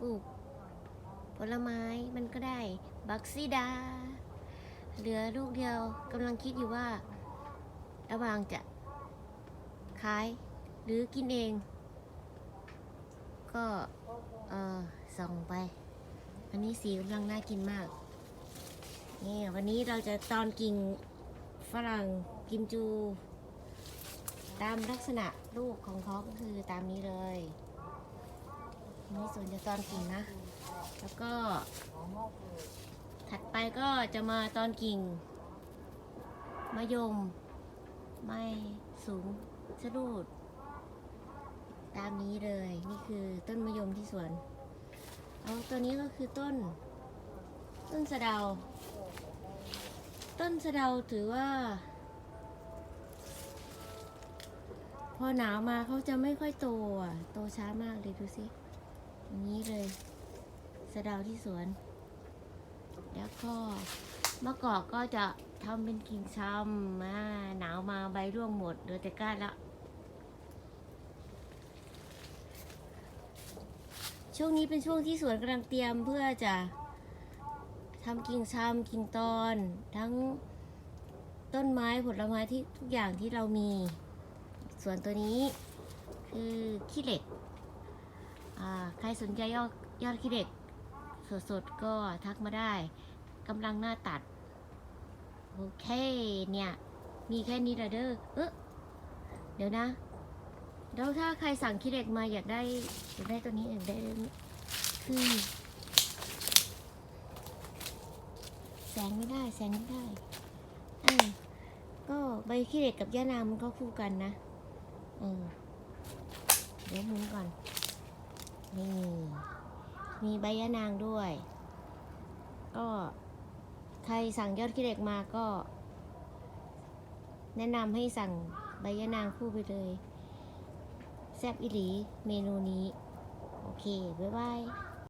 ปลูก ผลไม้มันก็ได้บักซีดา เหลือลูกเดียวกำลังคิดอยู่ว่า ระหว่างจะขายหรือกินเอง ก็เออส่องไป อันนี้สีกำลังน่ากินมากนี่วันนี้เราจะตอนกิ่งฝรั่งกิมจู ตามลักษณะลูกของเขาก็คือตามนี้เลย นี่ส่วนจะตอนกิ่งนะ แล้วก็ ถัดไปก็จะมาตอนกิ่งมะยม ไม่สูงสะดุด ตามนี้เลย นี่คือต้นมะยมที่สวนเอาตัวนี้ก็คือต้น ต้นสะเดา ต้นสะเดาถือว่า พอหนาวมาเขาจะไม่ค่อยโตอะ โตช้ามากเลยดูสิ อย่างนี้เลยสะเดาที่สวน แล้วก็มะกอกก็จะทำเป็นกิ่งช้ำมาหนาวมาใบร่วงหมดเหลือแต่ก้านละช่วงนี้เป็นช่วงที่สวนกำลังเตรียมเพื่อจะทำกิ่งช้ำกิ่งตอน ทั้งต้นไม้ผลไม้ที่ทุกอย่างที่เรามี ส่วนตัวนี้คือขี้เหล็ก ใครสนใจยอดยอดขี้เหล็ก สดๆ ก็ทักมาได้กำลังหน้าตัด โอเคเนี่ย มีแค่นี้ละเด้อเออเดี๋ยวนะ แล้วถ้าใครสั่งขี้เหล็กมาอยากได้อยากได้ตัวนี้อยากได้คือแสงไม่ได้แสงไม่ได้เออก็ใบขี้เหล็กกับย่านามันก็คู่กันนะเออเดี๋ยวมุนก่อน นี่ มีใบยะนางด้วย ก็ใครสั่งยอดขี้เหล็กมาก็ แนะนำให้สั่งใบยะนางคู่ไปเลย แซ่บอิหลีเมนูนี้ โอเค บ๊ายบาย